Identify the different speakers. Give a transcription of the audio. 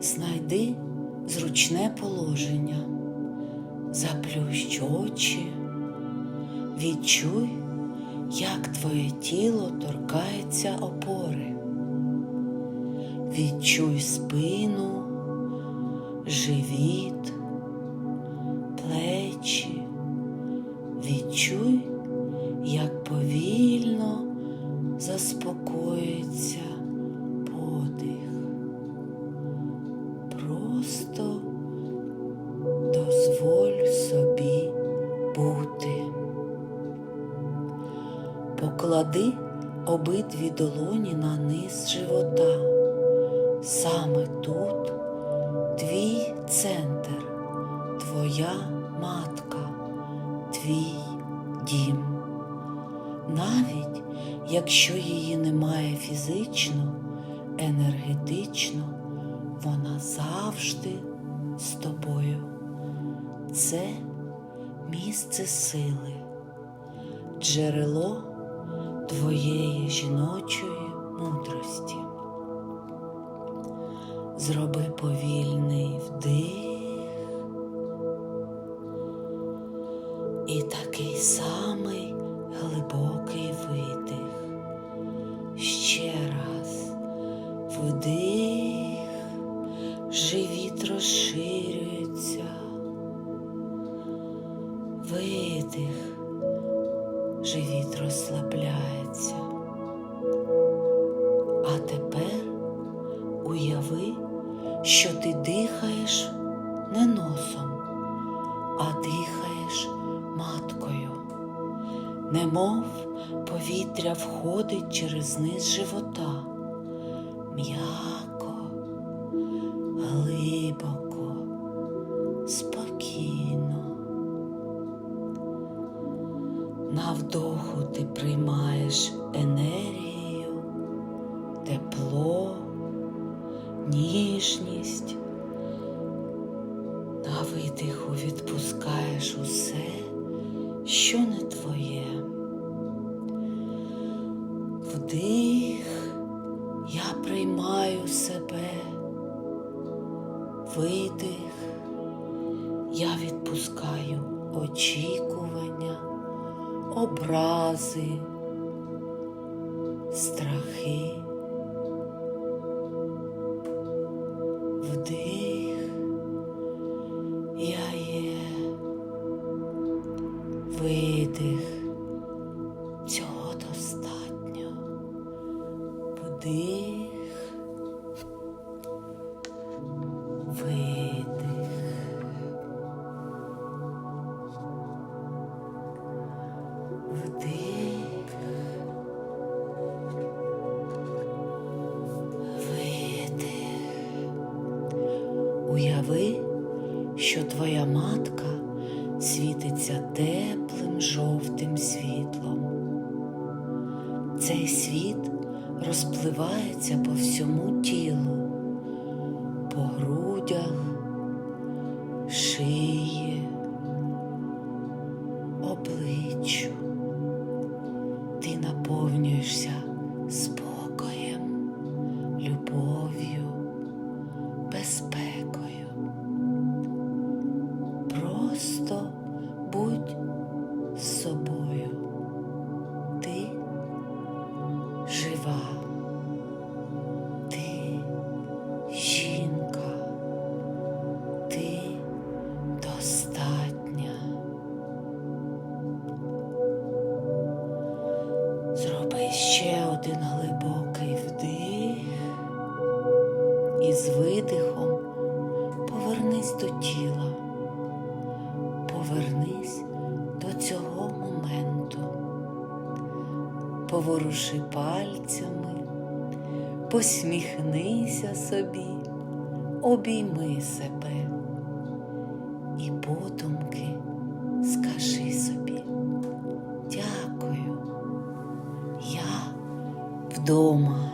Speaker 1: Знайди зручне положення, заплющ очі, відчуй, як твоє тіло торкається опори. Відчуй спину, живіт, плечі. Відчуй, як повільно заспокоїться Просто дозволь собі бути. Поклади обидві долоні на низ живота. Саме тут твій центр, твоя матка, твій дім. Навіть якщо її немає фізично, енергетично, вона завжди з тобою. Це місце сили, джерело твоєї жіночої мудрості. Зроби повільний вдих і такий самий глибокий видих. Ще раз вдих, живіт розширюється, видих, живіт розслабляється. А тепер уяви, що ти дихаєш не носом, а дихаєш маткою. Немов повітря входить через низ живота, м'яко, спокійно. На вдоху ти приймаєш енергію, тепло, ніжність. На видиху відпускаєш усе, що не твоє. Вдих, я приймаю себе, видих, я відпускаю очікування, образи, страхи. Вдих, я є, видих, цього достатньо. Вдих, Уяви, що твоя матка світиться теплим жовтим світлом. Цей світ розпливається по всьому тілу, по грудях, шиї, обличчю. Будь з собою. Ти жива. Ти жінка. Ти достатня. Зроби ще один глибокий вдих і з видихом повернись до тіла. Повернись до цього моменту. Поворуши пальцями, посміхнися собі, обійми себе і подумки скажи собі дякую. Я вдома.